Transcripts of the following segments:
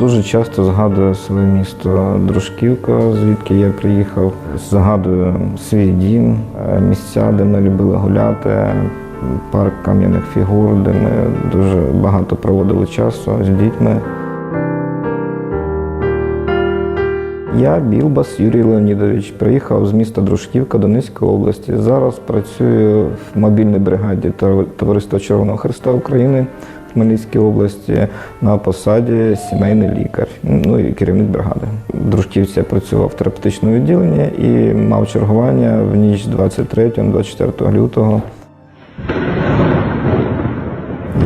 Дуже часто згадую своє місто Дружківка, звідки я приїхав. Згадую свій дім, е, місця, де ми любили гуляти, парк кам'яних фігур, де ми дуже багато проводили часу з дітьми. Я Білбас Юрій Леонідович. Приїхав з міста Дружківка Донецької області. Зараз працюю в мобільній бригаді Тов- Товариства Червоного Христа України Хмельницькій області на посаді сімейний лікар, ну і керівник бригади. В Дружківці я працював в терапевтичному відділенні і мав чергування в ніч 23-24 лютого.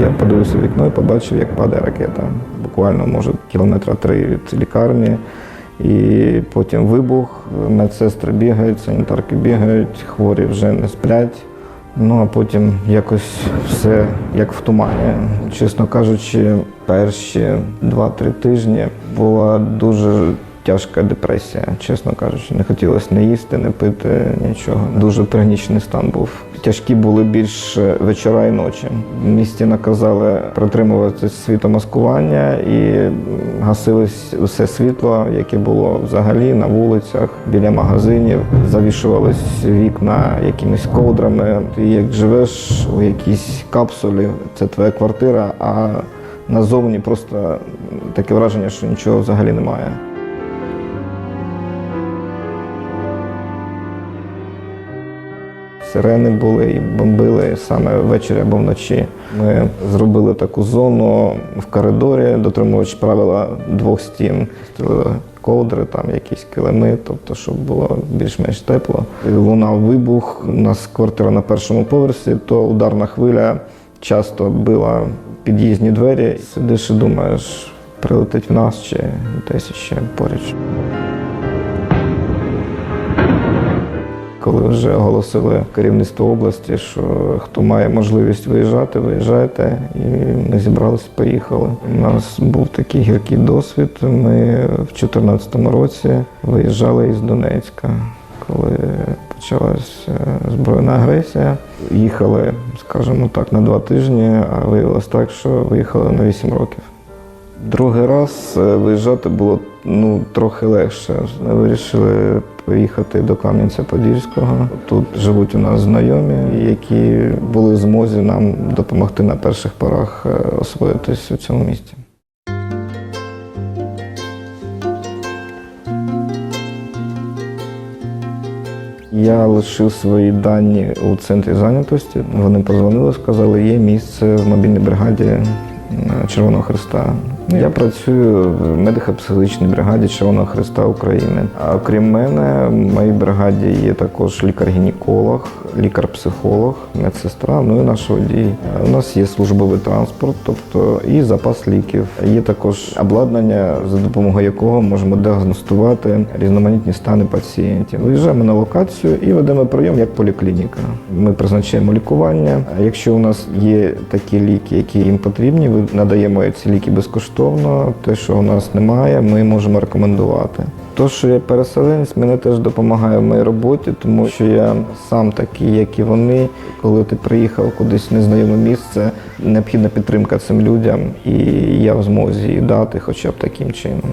Я подивився в вікно і побачив, як падає ракета. Буквально, може, кілометра три від лікарні. І потім вибух, медсестри бігають, санітарки бігають, хворі вже не сплять. Ну а потім якось все як в тумані. Чесно кажучи, перші 2-3 тижні була дуже тяжка депресія, чесно кажучи. Не хотілося не їсти, не пити, нічого. Дуже пранічний стан був. Тяжкі були більш вечора і ночі. В місті наказали притримуватися світомаскування і гасилось усе світло, яке було взагалі на вулицях, біля магазинів. Завішувались вікна якимись ковдрами. Ти як живеш у якійсь капсулі, це твоя квартира, а назовні просто таке враження, що нічого взагалі немає. Сирени були і бомбили саме ввечері або вночі. Ми зробили таку зону в коридорі, дотримуючи правила двох стін. Ковдри, там якісь килими, тобто, щоб було більш-менш тепло. Лунав вибух. У нас квартира на першому поверсі, то ударна хвиля часто била під'їзні двері. Сидиш і думаєш, прилетить в нас чи десь ще поруч. Коли вже оголосили керівництво області, що хто має можливість виїжджати, виїжджайте. І ми зібралися, поїхали. У нас був такий гіркий досвід. Ми в 2014 році виїжджали із Донецька, коли почалась е, збройна агресія. Їхали, скажімо так, на два тижні, а виявилось так, що виїхали на 8 років. Другий раз е, виїжджати було ну, трохи легше. Ми вирішили поїхати до Кам'янця-Подільського. Тут живуть у нас знайомі, які були в змозі нам допомогти на перших порах е, освоїтись у цьому місті. Я лишив свої дані у центрі зайнятості. Вони позвонили, сказали, є місце в мобільній бригаді Червоного Христа. Я працюю в медико-психологічній бригаді Червоного Христа України. А окрім мене, в моїй бригаді є також лікар-гінеколог, лікар-психолог, медсестра, ну і наш водій. У нас є службовий транспорт, тобто і запас ліків. Є також обладнання, за допомогою якого можемо діагностувати різноманітні стани пацієнтів. Виїжджаємо на локацію і ведемо прийом як поліклініка. Ми призначаємо лікування. Якщо у нас є такі ліки, які їм потрібні, ми надаємо ці ліки безкоштовно. Те, що у нас немає, ми можемо рекомендувати. То, що я переселенець, мене теж допомагає в моїй роботі, тому що я сам такий, як і вони. Коли ти приїхав кудись в незнайоме місце, необхідна підтримка цим людям, і я в змозі дати хоча б таким чином.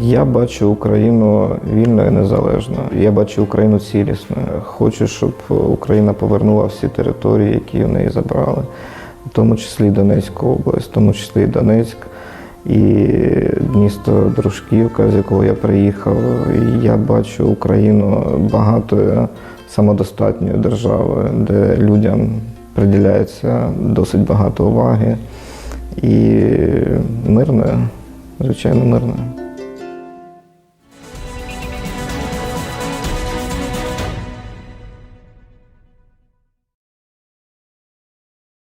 Я бачу Україну вільною і незалежною. Я бачу Україну цілісною. Хочу, щоб Україна повернула всі території, які в неї забрали, в тому числі Донецьку область, в тому числі і Донецьк, і місто Дружківка, з якого я приїхав. Я бачу Україну багатою самодостатньою державою, де людям приділяється досить багато уваги і мирною, звичайно, мирною.